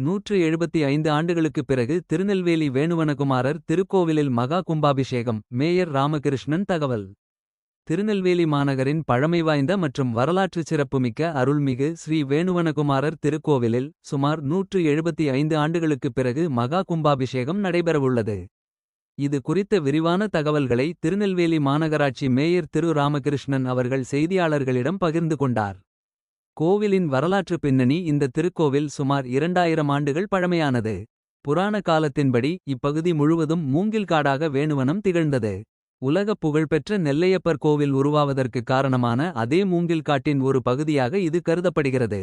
நூற்று எழுபத்தி ஐந்து ஆண்டுகளுக்குப் பிறகு திருநெல்வேலி வேணுவனகுமாரர் திருக்கோவிலில் மகா கும்பாபிஷேகம் மேயர் ராமகிருஷ்ணன் தகவல். திருநெல்வேலி மாநகரின் பழமை வாய்ந்த மற்றும் வரலாற்று சிறப்புமிக்க அருள்மிகு ஸ்ரீ வேணுவனகுமாரர் திருக்கோவிலில் சுமார் நூற்று எழுபத்தி ஐந்து ஆண்டுகளுக்குப் பிறகு மகா கும்பாபிஷேகம் நடைபெறவுள்ளது. இது குறித்த விரிவான தகவல்களை திருநெல்வேலி மாநகராட்சி மேயர் திரு. ராமகிருஷ்ணன் அவர்கள் செய்தியாளர்களிடம் பகிர்ந்து கொண்டார். கோவிலின் வரலாற்று பின்னணி இந்த திருக்கோவில் சுமார் இரண்டாயிரம் ஆண்டுகள் பழமையானது. புராண காலத்தின்படி இப்பகுதி முழுவதும் மூங்கில் காடாக வேணுவனம் திகழ்ந்தது. உலகப் புகழ்பெற்ற நெல்லையப்பர் கோவில் உருவாவதற்கு காரணமான அதே மூங்கில் காட்டின் ஒரு பகுதியாக இது கருதப்படுகிறது.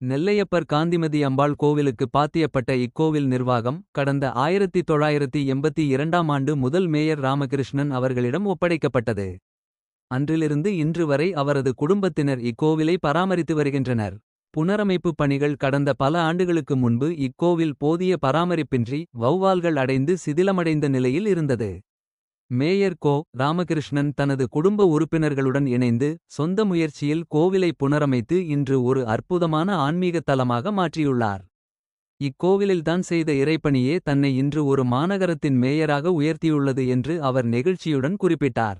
நெல்லையப்பர் காந்திமதி அம்பாள் கோவிலுக்கு பாத்தியப்பட்ட இக்கோவில் நிர்வாகம் கடந்த ஆயிரத்தி தொள்ளாயிரத்தி எண்பத்தி இரண்டாம் ஆண்டு முதல் மேயர் ராமகிருஷ்ணன் அவர்களிடம் ஒப்படைக்கப்பட்டது. அன்றிலிருந்து இன்று வரை அவரது குடும்பத்தினர் இக்கோவிலை பராமரித்து வருகின்றனர். புனரமைப்பு பணிகள் கடந்த பல ஆண்டுகளுக்கு முன்பு இக்கோவில் போதிய பராமரிப்பின்றி வௌவால்கள் அடைந்து சிதிலமடைந்த நிலையில் இருந்தது. மேயர் கோ. ராமகிருஷ்ணன் தனது குடும்ப உறுப்பினர்களுடன் இணைந்து சொந்த முயற்சியில் கோவிலை புனரமைத்து இன்று ஒரு அற்புதமான ஆன்மீக தலமாக மாற்றியுள்ளார். இக்கோவிலில்தான் செய்த இறைப்பணியே தன்னை இன்று ஒரு மாநகரத்தின் மேயராக உயர்த்தியுள்ளது என்று அவர் நெகிழ்ச்சியுடன் குறிப்பிட்டார்.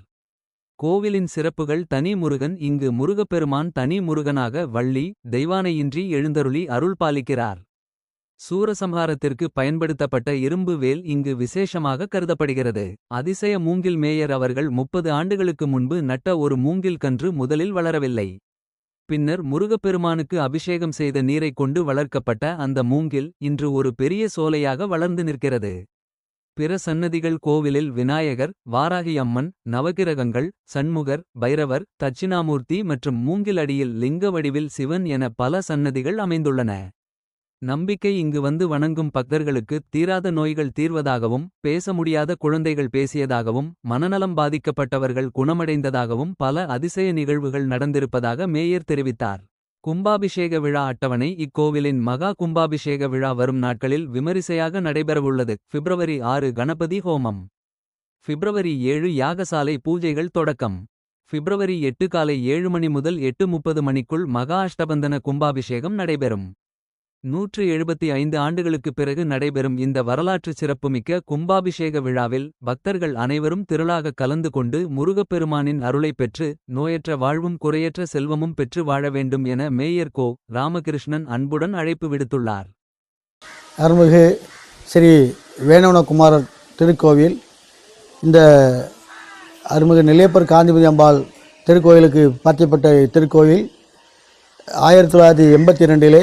கோவிலின் சிறப்புகள் தனி முருகன் இங்கு முருகப்பெருமான் தனி முருகனாக வள்ளி தெய்வானையின்றி எழுந்தருளி அருள் பாலிக்கிறார் சூரசம்ஹாரத்திற்கு பயன்படுத்தப்பட்ட இரும்பு வேல் இங்கு விசேஷமாக கருதப்படுகிறது. அதிசய மூங்கில் மேயர் அவர்கள் முப்பது ஆண்டுகளுக்கு முன்பு நட்ட ஒரு மூங்கில் கன்று முதலில் வளரவில்லை. பின்னர் முருகப்பெருமானுக்கு அபிஷேகம் செய்த நீரைக் கொண்டு வளர்க்கப்பட்ட அந்த மூங்கில் இன்று ஒரு பெரிய சோலையாக வளர்ந்து நிற்கிறது. பிற சன்னதிகள் கோவிலில் விநாயகர் வாராகி அம்மன் நவகிரகங்கள் சண்முகர் பைரவர் தட்சிணாமூர்த்தி மற்றும் மூங்கில் அடியில் லிங்க வடிவில் சிவன் என பல சன்னதிகள் அமைந்துள்ளன. நம்பிக்கை இங்கு வந்து வணங்கும் பக்தர்களுக்கு தீராத நோய்கள் தீர்வதாகவும் பேச முடியாத குழந்தைகள் பேசியதாகவும் மனநலம் பாதிக்கப்பட்டவர்கள் குணமடைந்ததாகவும் பல அதிசய நிகழ்வுகள் நடந்திருப்பதாக மேயர் தெரிவித்தார். கும்பாபிஷேக விழா அட்டவணை இக்கோவிலின் மகா கும்பாபிஷேக விழா வரும் நாட்களில் விமரிசையாக நடைபெறவுள்ளது. பிப்ரவரி ஆறு கணபதி ஹோமம். பிப்ரவரி ஏழு யாகசாலை பூஜைகள் தொடக்கம். பிப்ரவரி எட்டு காலை ஏழு மணி முதல் எட்டு முப்பது மணிக்குள் மகா அஷ்டபந்தன கும்பாபிஷேகம் நடைபெறும். நூற்று எழுபத்தி ஐந்து ஆண்டுகளுக்குப் பிறகு நடைபெறும் இந்த வரலாற்று சிறப்புமிக்க கும்பாபிஷேக விழாவில் பக்தர்கள் அனைவரும் திரளாக கலந்து கொண்டு முருகப்பெருமானின் அருளைப் பெற்று நோயற்ற வாழ்வும் குறையற்ற செல்வமும் பெற்று வாழ வேண்டும் என மேயர் கோ. ராமகிருஷ்ணன் அன்புடன் அழைப்பு விடுத்துள்ளார். அருள்மிகு ஸ்ரீ வேணவனகுமாரர் திருக்கோவில் இந்த அருள்மிகு நிலையப்பர் காந்திமதி அம்பாள் திருக்கோயிலுக்கு பாத்தியப்பட்ட திருக்கோவில் ஆயிரத்தி தொள்ளாயிரத்தி எண்பத்தி ரெண்டிலே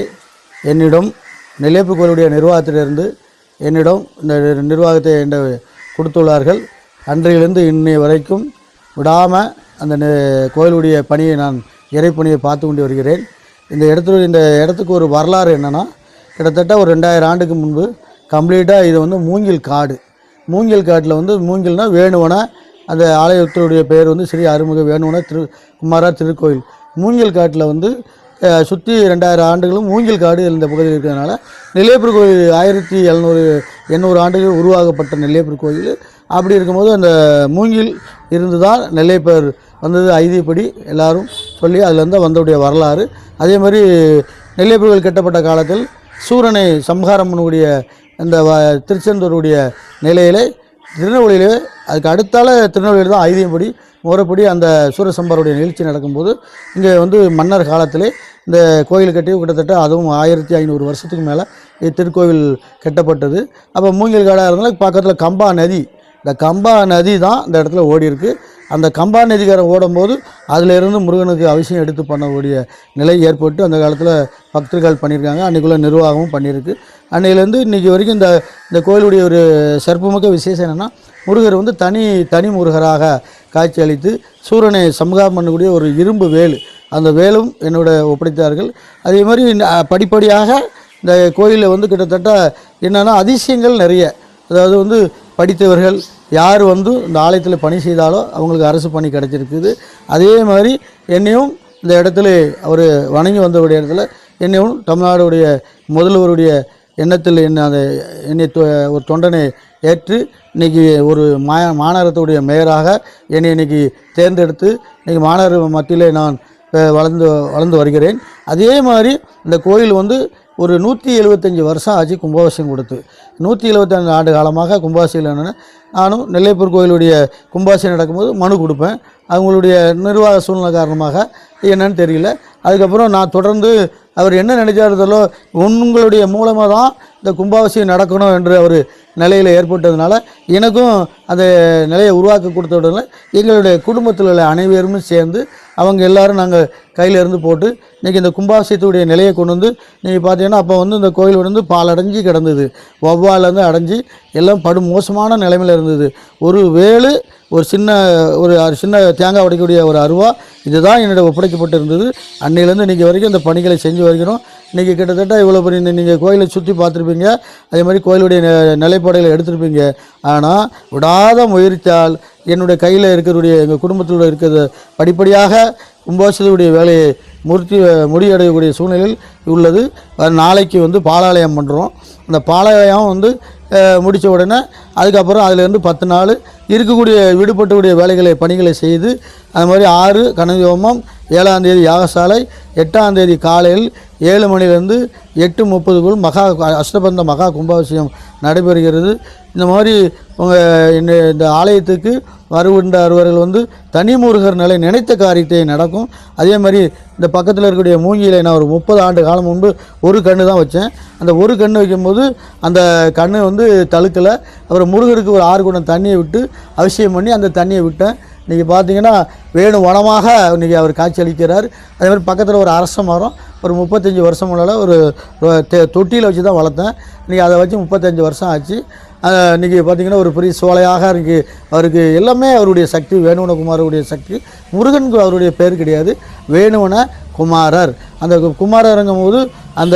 என்னிடம் நெல்லையப்பர் கோயிலுடைய நிர்வாகத்திலிருந்து என்னிடம் இந்த நிர்வாகத்தை என்ன கொடுத்துள்ளார்கள். அன்றையிலிருந்து இன்னை வரைக்கும் விடாமல் அந்த நெ- கோயிலுடைய பணியை நான் இறைப்பணியை பார்த்து கொண்டு வருகிறேன். இந்த இடத்துல இந்த இடத்துக்கு ஒரு வரலாறு என்னென்னா கிட்டத்தட்ட ஒரு ரெண்டாயிரம் ஆண்டுக்கு முன்பு கம்ப்ளீட்டாக இது வந்து மூங்கில் காடு. மூங்கில் காட்டில் வந்து மூங்கில்னால் வேணுவன அந்த ஆலயத்தினுடைய பெயர் வந்து ஸ்ரீ அருமுக வேணுவன திரு குமாரா திருக்கோயில். மூங்கில் காட்டில் வந்து சுற்றி ரெண்டாயிரம் ஆண்டுகளும் மூங்கில் காடு இந்த பகுதியில் இருக்கிறதுனால நெல்லையப்பர் கோயில் ஆயிரத்தி எழுநூறு எண்ணூறு ஆண்டுகள் உருவாக்கப்பட்ட நெல்லையப்பர் கோயில். அப்படி இருக்கும்போது அந்த மூங்கில் இருந்து தான் நெல்லையப்பர் வந்தது ஐதியப்படி எல்லாரும் சொல்லி அதுலேருந்து வந்தவுடைய வரலாறு. அதே மாதிரி நெல்லையப்பர் கோயில் கட்டப்பட்ட காலத்தில் சூரனை சம்ஹாரம் பண்ணக்கூடிய இந்த வ திருச்செந்தூருடைய நிலையிலே திருநெல்வேலியிலே அதுக்கு அடுத்தால திருநெல்வேலி தான் ஐதியம்படி முறைப்படி அந்த சூரசம்பருடைய நிகழ்ச்சி நடக்கும்போது இங்கே வந்து மன்னர் காலத்திலே இந்த கோயில் கட்டி கிட்டத்தட்ட அதுவும் ஆயிரத்தி ஐநூறு வருஷத்துக்கு மேலே திருக்கோவில் கட்டப்பட்டது. அப்போ மூங்கில் காடாக இருந்தாலும் பக்கத்தில் கம்பா நதி இந்த கம்பா நதி தான் இந்த இடத்துல ஓடி இருக்கு. அந்த கம்பா நதிக்காரன் ஓடும்போது அதிலிருந்து முருகனுக்கு அவசியம் எடுத்து பண்ணக்கூடிய நிலை ஏற்பட்டு அந்த காலத்தில் பக்தர்கள் பண்ணியிருக்காங்க. அன்றைக்குள்ளே நிர்வாகமும் பண்ணியிருக்கு. அன்னையிலேருந்து இன்றைக்கி வரைக்கும் இந்த இந்த கோயிலுடைய ஒரு சிறப்புமிக்க விசேஷம் என்னென்னா முருகர் வந்து தனி தனி முருகராக காட்சி அளித்து சூரனை சமகாரம் பண்ணக்கூடிய ஒரு இரும்பு வேல். அந்த வேலும் என்னோட ஒப்படைத்தார்கள். அதே மாதிரி படிப்படியாக இந்த கோயிலில் வந்து கிட்டத்தட்ட என்னென்னா அதிசயங்கள் நிறைய. அதாவது வந்து படித்தவர்கள் யார் வந்து இந்த ஆலயத்தில் பணி செய்தாலோ அவங்களுக்கு அரசு பணி கிடச்சிருக்குது. அதே மாதிரி என்னையும் இந்த இடத்துல அவர் வணங்கி வந்தவருடைய இடத்துல என்னையும் தமிழ்நாடுடைய முதல்வருடைய எண்ணத்தில் என்ன அந்த என்னை தொ- ஒரு தொண்டனை ஏற்று இன்னைக்கு ஒரு மா மாநகரத்துடைய மேயராக என்னை இன்னைக்கு தேர்ந்தெடுத்து இன்றைக்கி மாநகர மத்தியிலே நான் வளர்ந்து வளர்ந்து வருகிறேன். அதே மாதிரி இந்த கோயில் வந்து ஒரு நூற்றி எழுபத்தஞ்சி வருஷம் ஆச்சு கும்பாபிஷேகம் கொடுத்து. நூற்றி எழுபத்தஞ்சு ஆண்டு காலமாக கும்பாபிஷேகம் என்னென்னு நானும் நெல்லைப்பூர் கோயிலுடைய கும்பாபிஷேகம் நடக்கும்போது மனு கொடுப்பேன். அவங்களுடைய நிர்வாக சூழ்நிலை காரணமாக என்னன்னு தெரியல. அதுக்கப்புறம் நான் தொடர்ந்து அவர் என்ன நினைச்சாருதோ உங்களுடைய மூலமாக தான் இந்த கும்பாவசியம் நடக்கணும் என்று அவர் நிலையில் ஏற்பட்டதுனால எனக்கும் அந்த நிலையை உருவாக்கி கொடுத்ததுனால எங்களுடைய குடும்பத்தில் உள்ள அனைவருமே சேர்ந்து அவங்க எல்லோரும் நாங்கள் கையில் இருந்து போட்டு இன்றைக்கி இந்த கும்பாவசியத்துடைய நிலையை கொண்டு வந்து நீங்கள் பார்த்தீங்கன்னா அப்போ வந்து இந்த கோயில் வந்து பால் அடைஞ்சு கிடந்தது வவ்வாலேருந்து அடைஞ்சு எல்லாம் படு மோசமான நிலைமையில் இருந்தது. ஒரு வேலு ஒரு சின்ன ஒரு சின்ன தேங்காய் உடைக்கக்கூடிய ஒரு அருவா. இதுதான் என்னுடைய ஒப்படைக்கப்பட்டு இருந்தது அன்னையிலேருந்து இன்றைக்கி வரைக்கும் இந்த பணிகளை செஞ்சு வருகிறோம். இன்றைக்கி கிட்டத்தட்ட இவ்வளோ பெரிய நீங்கள் கோயிலை சுற்றி பார்த்துருப்பீங்க. அதே மாதிரி கோயிலுடைய நிலைப்பாடுகளை எடுத்திருப்பீங்க. ஆனால் விடாத முயற்சியால் என்னுடைய கையில் இருக்கிறக்கூடிய எங்கள் குடும்பத்தில் இருக்கிறத படிப்படியாக கும்பாபிஷேகத்துடைய வேலையை முறுத்தி முடியடையக்கூடிய சூழ்நிலையில் உள்ளது. நாளைக்கு வந்து பாலாலயம் பண்ணுறோம் அந்த பாலாலயம் வந்து முடித்த உடனே அதுக்கப்புறம் அதிலேருந்து பத்து நாள் இருக்கக்கூடிய விடுபட்டக்கூடிய வேலைகளை பணிகளை செய்து அது மாதிரி ஆறு கனகோமம் ஏழாம் தேதி யாகசாலை எட்டாம் தேதி காலையில் ஏழு மணிலேருந்து எட்டு முப்பதுக்குள் மகா அஷ்டபந்த மகா கும்பாபிஷேகம் நடைபெறுகிறது. இந்த மாதிரி உங்கள் இந்த இந்த ஆலயத்துக்கு வருகின்றவர்கள் வந்து தனி முருகர் நிலை நினைத்த காரியத்தை நடக்கும். அதே மாதிரி இந்த பக்கத்தில் இருக்கக்கூடிய மூங்கிலை நான் ஒரு முப்பது ஆண்டு காலம் முன்பு ஒரு கன்று தான் வச்சேன். அந்த ஒரு கன்று வைக்கும்போது அந்த கன்று வந்து தழுக்கலை. அப்புறம் முருகருக்கு ஒரு ஆறு குடம் தண்ணியை விட்டு அவசியம் பண்ணி அந்த தண்ணியை விட்டேன். இன்றைக்கி பார்த்தீங்கன்னா வேணு வனமாக இன்றைக்கி அவர் காட்சி அளிக்கிறார் அதே மாதிரி பக்கத்தில் ஒரு அரச மரம் ஒரு முப்பத்தஞ்சு வருஷம் முன்னால் ஒரு தொட்டியில் வச்சு தான் வளர்த்தேன். இன்றைக்கி அதை வச்சு முப்பத்தஞ்சு வருஷம் ஆச்சு. இன்றைக்கி பார்த்தீங்கன்னா ஒரு பெரிய சோலையாக இன்றைக்கி அவருக்கு எல்லாமே அவருடைய சக்தி வேணுவன குமாரருடைய சக்தி முருகனுக்கு அவருடைய பேர் கிடையாது. வேணுவன குமாரர் அந்த குமாரர் இறங்கும்போது போது அந்த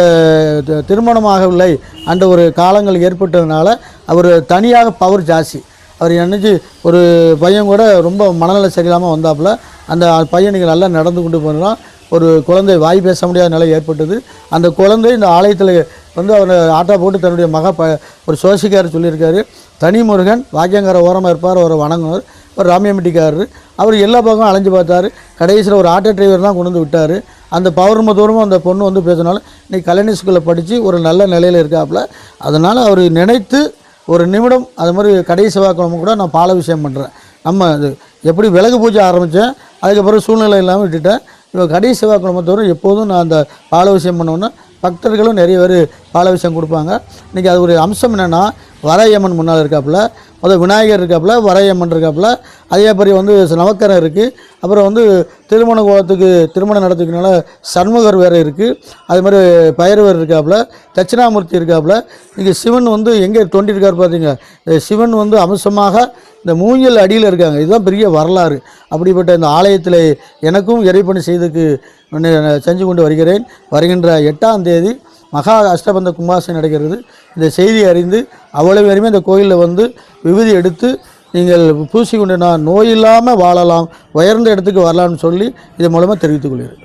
திருமணமாகவில்லை அந்த ஒரு காலங்கள் ஏற்பட்டதுனால அவர் தனியாக பவர் ஜாஸ்தி. அவர் நினச்சி ஒரு பையன் கூட ரொம்ப மனநல சரியில்லாமல் வந்தாப்புல அந்த பையன் நல்லா நடந்து கொண்டு போனான் ஒரு குழந்தை வாய் பேச முடியாத நிலை ஏற்பட்டது. அந்த குழந்தை இந்த ஆலயத்தில் வந்து அவர் ஆட்டோ போட்டு தன்னுடைய மக ப ஒரு சோசிக்காரர் சொல்லியிருக்காரு. தனி முருகன் வாக்கியங்கார ஓரமாக இருப்பார் ஒரு வணங்குவார். ஒரு ராமியம்பட்டிக்காரர். அவர் எல்லா பக்கமும் அலைஞ்சு பார்த்தாரு. கடைசியில் ஒரு ஆட்டோ டிரைவர் தான் கொண்டு வந்து விட்டார். அந்த பௌர்ணம தூரமும் அந்த பொண்ணு வந்து பேசினாலும் நீ கல்யாணி ஸ்கூலில் படித்து ஒரு நல்ல நிலையில் இருக்காப்புல அதனால் அவர் நினைத்து ஒரு நிமிடம் அது மாதிரி கடைசி செவ்வாய்க்கிழமை கூட நான் பால விஷயம் பண்ணுறேன் நம்ம அது எப்படி விலகு பூஜை ஆரம்பித்தேன் அதுக்கப்புறம் சூழ்நிலை இல்லாமல் விட்டுட்டேன். இப்போ கடைசி செவ்வாய்க்கிழமை தோறும் எப்போதும் நான் அந்த பால விஷயம் பண்ணோன்னா பக்தர்களும் நிறைய பேர் பாலவிஷம் கொடுப்பாங்க. இன்றைக்கி அது ஒரு அம்சம் என்னென்னா வரையம்மன் முன்னால் இருக்காப்புல முதல் விநாயகர் இருக்காப்புல வரையம்மன் இருக்காப்புல அதே மாதிரி வந்து நவக்கரம் இருக்குது அப்புறம் வந்து திருமண கோலத்துக்கு திருமணம் நடத்துக்கனால சண்முகர் வேறு இருக்குது அது மாதிரி பைரவர் இருக்காப்புல தட்சிணாமூர்த்தி இருக்காப்புல. இங்கே சிவன் வந்து எங்கே தோண்டியிருக்கார் பார்த்தீங்க இந்த சிவன் வந்து அம்சமாக இந்த மூங்கில் அடியில் இருக்காங்க. இதுதான் பெரிய வரலாறு. அப்படிப்பட்ட இந்த ஆலயத்தில் எனக்கும் இறைப்பணி செய்ததுக்கு நான் செஞ்சு கொண்டு வருகிறேன். வருகின்ற எட்டாம் தேதி மகா அஷ்டபந்த கும்பாசை நடக்கிறது. இந்த செய்தி அறிந்து அவ்வளவு பேருமே இந்த கோயிலில் வந்து விபூதி எடுத்து நீங்கள் பூசி கொண்டு நான் நோயில்லாமல் வாழலாம் உயர்ந்த இடத்துக்கு வரலாம்னு சொல்லி இது மூலமாக தெரிவித்துக் கொள்கிறேன்.